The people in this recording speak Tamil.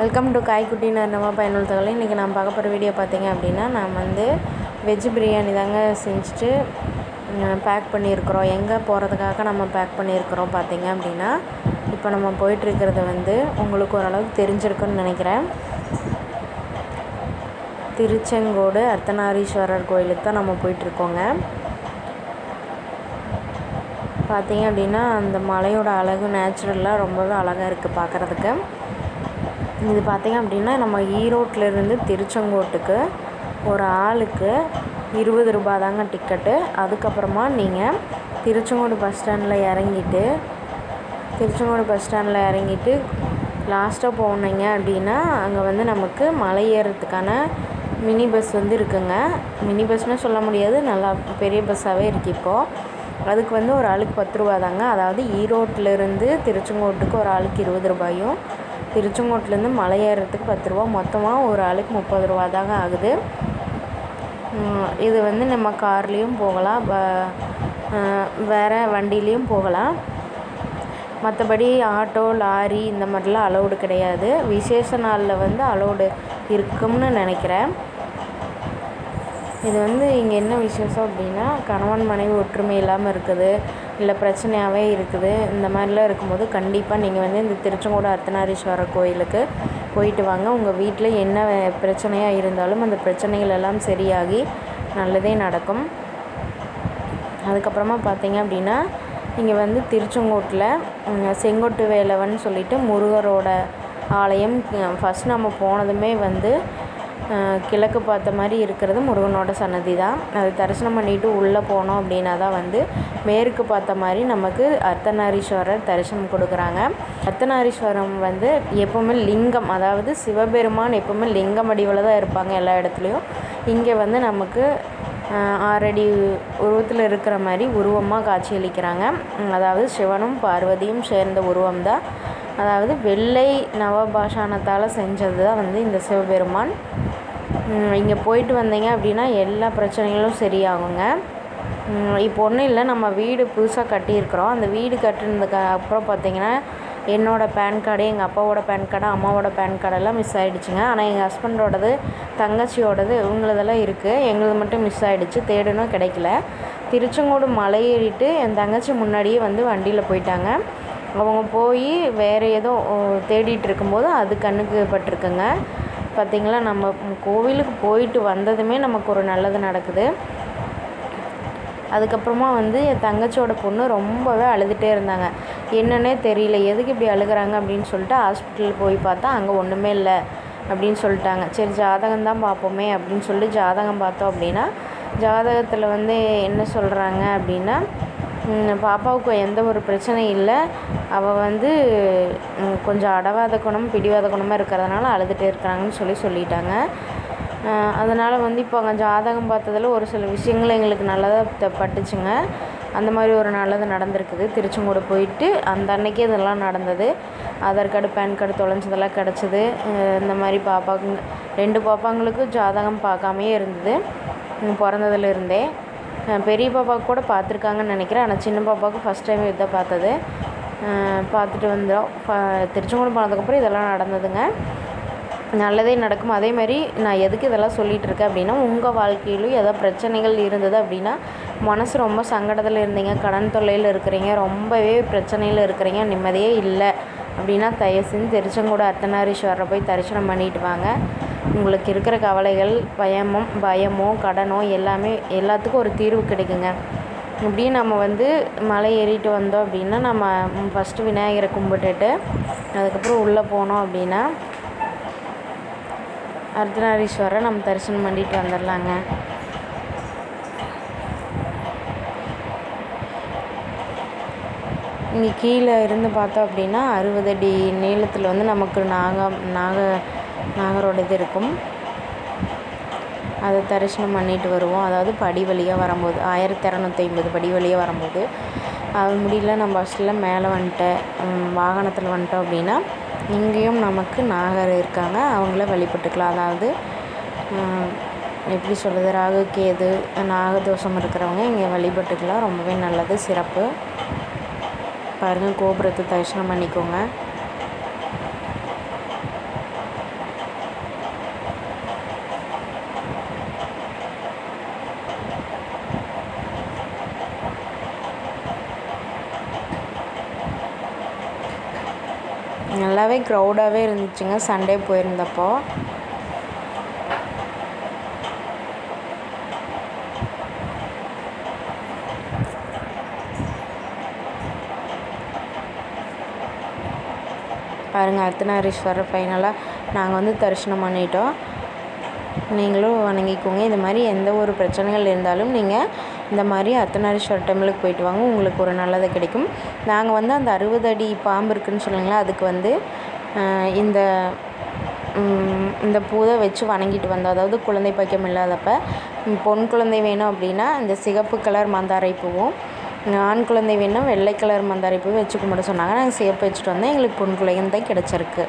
வெல்கம் டு காய்க்குட்டி நம்ம பயனுள்ள தகவல். இன்றைக்கி நான் பார்க்க போகிற வீடியோ பார்த்தீங்க அப்படின்னா நான் வந்து வெஜ் பிரியாணி தாங்க செஞ்சுட்டு பேக் பண்ணியிருக்கிறோம். எங்கே போகிறதுக்காக நம்ம பேக் பண்ணியிருக்கிறோம் பார்த்தீங்க அப்படின்னா இப்போ நம்ம போயிட்டுருக்கிறது வந்து உங்களுக்கு ஓரளவுக்கு தெரிஞ்சிருக்குன்னு நினைக்கிறேன். திருச்செங்கோடு அர்த்தநாரீஸ்வரர் கோயிலுக்கு தான் நம்ம போயிட்டுருக்கோங்க. பார்த்தீங்க அப்படின்னா அந்த மலையோட அழகு நேச்சுரலாக ரொம்பவே அழகாக இருக்குது பார்க்குறதுக்கு. இது பார்த்திங்க அப்படின்னா நம்ம ஈரோட்டிலேருந்து திருச்செங்கோட்டுக்கு ஒரு ஆளுக்கு இருபது ரூபா தாங்க டிக்கெட்டு. அதுக்கப்புறமா நீங்கள் திருச்செங்கோடு பஸ் ஸ்டாண்டில் இறங்கிட்டு திருச்செங்கோடு பஸ் ஸ்டாண்டில் இறங்கிட்டு லாஸ்ட்டாக போனீங்க அப்படின்னா அங்கே வந்து நமக்கு மலை ஏறுறதுக்கான மினி பஸ் வந்து இருக்குங்க. மினி பஸ்னால் சொல்ல முடியாது நல்லா பெரிய பஸ்ஸாகவே இருக்குது இப்போது அதுக்கு வந்து ஒரு ஆளுக்கு பத்து ரூபா தாங்க அதாவது ஈரோட்டிலேருந்து திருச்செங்கோட்டுக்கு ஒரு ஆளுக்கு இருபது ரூபாயும் திருச்செங்கோட்டிலேருந்து மலை ஏறுறதுக்கு பத்து ரூபா. மொத்தமாக ஒரு ஆளுக்கு முப்பது ரூபா தாங்க ஆகுது. இது வந்து நம்ம கார்லேயும் போகலாம். வேறு வண்டிலேயும் போகலாம். மற்றபடி ஆட்டோ லாரி இந்த மாதிரிலாம் அலௌடு கிடையாது. விசேஷ நாளில் வந்து அலௌடு இருக்கும்னு நினைக்கிறேன். இது வந்து இங்கே என்ன விசேஷம் அப்படின்னா கணவன் மனைவி ஒற்றுமை இல்லாமல் இருக்குது இல்லை பிரச்சனையாகவே இருக்குது. இந்த மாதிரிலாம் இருக்கும்போது கண்டிப்பாக நீங்கள் வந்து இந்த திருச்செங்கோடு அர்த்தநாரீஸ்வரர் கோயிலுக்கு போயிட்டு வாங்க. உங்கள் வீட்டில் என்ன பிரச்சனையாக இருந்தாலும் அந்த பிரச்சனைகள் எல்லாம் சரியாகி நல்லதே நடக்கும். அதுக்கப்புறமா பார்த்தீங்க அப்படின்னா இங்கே வந்து திருச்செங்கோட்டில் செங்கோட்டு வேலவன் சொல்லிட்டு முருகரோட ஆலயம் ஃபஸ்ட் நம்ம போனதுமே வந்து கிழக்கு பார்த்த மாதிரி இருக்கிறது முருகனோட சன்னதி தான். அது தரிசனம் பண்ணிவிட்டு உள்ளே போனோம் அப்படின்னா தான் வந்து மேற்கு பார்த்த மாதிரி நமக்கு அர்த்தநாரீஸ்வரர் தரிசனம் கொடுக்குறாங்க. அர்த்தநாரீஸ்வரம் வந்து எப்போவுமே லிங்கம் அதாவது சிவபெருமான் எப்போவுமே லிங்கம் வடிவில் தான் இருப்பாங்க எல்லா இடத்துலையும். இங்கே வந்து நமக்கு ஆறடி உருவத்தில் இருக்கிற மாதிரி உருவமாக காட்சியளிக்கிறாங்க. அதாவது சிவனும் பார்வதியும் சேர்ந்த உருவம் தான். அதாவது வெள்ளை நவபாஷாணத்தால் செஞ்சது தான் வந்து இந்த சிவபெருமான். இங்கே போயிட்டு வந்தீங்க அப்படின்னா எல்லா பிரச்சனைகளும் சரியாகுங்க. இப்போ ஒன்றும் இல்லை நம்ம வீடு புதுசாக கட்டியிருக்கிறோம். அந்த வீடு கட்டினதுக்கு அப்புறம் பார்த்திங்கன்னா என்னோடய பேன் கார்டு எங்கள் அப்பாவோட பேன் கார்டு அம்மாவோட பேன் கார்டெல்லாம் மிஸ் ஆகிடுச்சிங்க ஆனால் எங்கள் ஹஸ்பண்டோடது தங்கச்சியோடது இவங்களதெல்லாம் இருக்குது எங்களது மட்டும் மிஸ் ஆகிடுச்சு தேடணும் கிடைக்கல. திருச்செங்கோடு மலை ஏறிட்டு என் தங்கச்சி முன்னாடியே வந்து வண்டியில் போயிட்டாங்க. அவங்க போய் வேறு ஏதோ தேடிட்டு இருக்கும்போது அது கண்ணுக்கு பட்டிருக்குங்க பார்த்திங்களா நம்ம கோவிலுக்கு போயிட்டு வந்ததுமே நமக்கு ஒரு நல்லது நடக்குது. அதுக்கப்புறமா வந்து என் தங்கச்சியோட பொண்ணு ரொம்பவே அழுதுகிட்டே இருந்தாங்க. என்னன்னே தெரியல எதுக்கு இப்படி அழுகிறாங்க அப்படின்னு சொல்லிட்டு ஹாஸ்பிட்டல் போய் பார்த்தா அங்கே ஒன்றுமே இல்லை அப்படின்னு சொல்லிட்டாங்க. சரி ஜாதகம் தான் பார்ப்போமே அப்படின்னு சொல்லி ஜாதகம் பார்த்தோம் அப்படின்னா ஜாதகத்தில் வந்து என்ன சொல்கிறாங்க அப்படின்னா பாப்பாவுக்கு எந்த ஒரு பிரச்சனையும் இல்லை. அவள் வந்து கொஞ்சம் அடவாத குணம் பிடிவாத குணமாக இருக்கிறதுனால அழுதுகிட்டே இருக்கிறாங்கன்னு சொல்லி சொல்லிட்டாங்க. அதனால் வந்து இப்போ அங்கே ஜாதகம் பார்த்ததில் ஒரு சில விஷயங்கள் எங்களுக்கு நல்லதாக பட்டுச்சுங்க. அந்த மாதிரி ஒரு நல்லது நடந்திருக்குது. திருச்செங்கோடு போயிட்டு அந்த அன்னைக்கே இதெல்லாம் நடந்தது. ஆதார் கார்டு பேன் கார்டு தொலைஞ்சதெல்லாம் கிடச்சிது. இந்த மாதிரி பாப்பாங்க ரெண்டு பாப்பாங்களுக்கும் ஜாதகம் பார்க்காமையே இருந்தது. பிறந்ததுலேருந்தே பெரிய பாப்பாவுக்கு கூட பார்த்துருக்காங்கன்னு நினைக்கிறேன். ஆனால் சின்ன பாப்பாவுக்கு ஃபஸ்ட் டைம் இதை பார்த்தது. பார்த்துட்டு வந்தோம் திருச்செங்கோடு போனதுக்கப்புறம் இதெல்லாம் நடந்ததுங்க. நல்லதே நடக்கும். அதே மாதிரி நான் எதுக்கு இதெல்லாம் சொல்லிகிட்டு இருக்கேன் அப்படின்னா உங்கள் வாழ்க்கையிலும் ஏதாவது பிரச்சனைகள் இருந்தது அப்படின்னா மனசு ரொம்ப சங்கடத்தில் இருந்தீங்க. கடன் தொல்லையில் இருக்கிறீங்க. ரொம்பவே பிரச்சனையில் இருக்கிறீங்க. நிம்மதியே இல்லை. அப்படின்னா தயவு செஞ்சு திருச்செங்கோடு அர்த்தநாரீஸ்வரரை போய் தரிசனம் பண்ணிட்டு வாங்க. உங்களுக்கு இருக்கிற கவலைகள் பயமும் பயமோ கடனோ எல்லாமே எல்லாத்துக்கும் ஒரு தீர்வு கிடைக்குங்க. இப்படியும் நம்ம வந்து மலை ஏறிட்டு வந்தோம் அப்படின்னா நம்ம ஃபஸ்ட்டு விநாயகரை கும்பிட்டுட்டு அதுக்கப்புறம் உள்ளே போனோம் அப்படின்னா அர்த்தநாரீஸ்வரரை நம்ம தரிசனம் பண்ணிட்டு வந்துடலாங்க. இங்கே கீழே இருந்து பார்த்தோம் அப்படின்னா அறுபது அடி நீளத்தில் வந்து நமக்கு நாக நாக நாகரோட இது இருக்கும். அதை தரிசனம் பண்ணிட்டு வருவோம். அதாவது படி வழியாக வரும்போது ஆயிரத்தி இரநூத்தி ஐம்பது படி வழியாக வரும்போது. அது முடியல நம்ம பஸ்ஸில் மேலே வந்துட்டேன். வாகனத்தில் வந்துட்டோம் அப்படின்னா இங்கேயும் நமக்கு நாகர் இருக்காங்க. அவங்கள வழிபட்டுக்கலாம். அதாவது எப்படி சொல்கிறது ராகு கேது நாகதோஷம் இருக்கிறவங்க இங்கே வழிபட்டுக்கலாம். ரொம்பவே நல்லது சிறப்பு. பாருங்கள் கோபுரத்தை தரிசனம் பண்ணிக்கோங்க. ரொம்பவே க்ரௌடாகவே இருந்துச்சுங்க. சண்டே போயிருந்தப்போ. பாருங்கள் அர்த்தநாரீஸ்வரர் ஃபைனலாக நாங்கள் வந்து தரிசனம் பண்ணிட்டோம். நீங்களும் வணங்கிக்கோங்க. இது மாதிரி எந்த ஒரு பிரச்சனைகள் இருந்தாலும் நீங்கள் இந்த மாதிரி அர்த்தநாரீஸ்வரர் டெம்பிளுக்கு போயிட்டு வாங்க. உங்களுக்கு ஒரு நல்லது கிடைக்கும். நாங்கள் வந்து அந்த அறுபது அடி பாம்பு இருக்குதுன்னு சொல்லுங்களேன் அதுக்கு வந்து இந்த இந்த பூவை வச்சு வணங்கிட்டு வந்தோம். அதாவது குழந்தை பாக்கியம் இல்லாதப்ப பொன் குழந்தை வேணும் அப்படின்னா இந்த சிகப்பு கலர் மந்தாரை பூவும் ஆண் குழந்தை வேணும் வெள்ளை கலர் மந்தாரை பூவும் வச்சு கும்பிட சொன்னாங்க. நாங்கள் சிகப்பு வச்சுட்டு வந்தோம். எங்களுக்கு பொன் குழந்தை கிடச்சிருக்கு.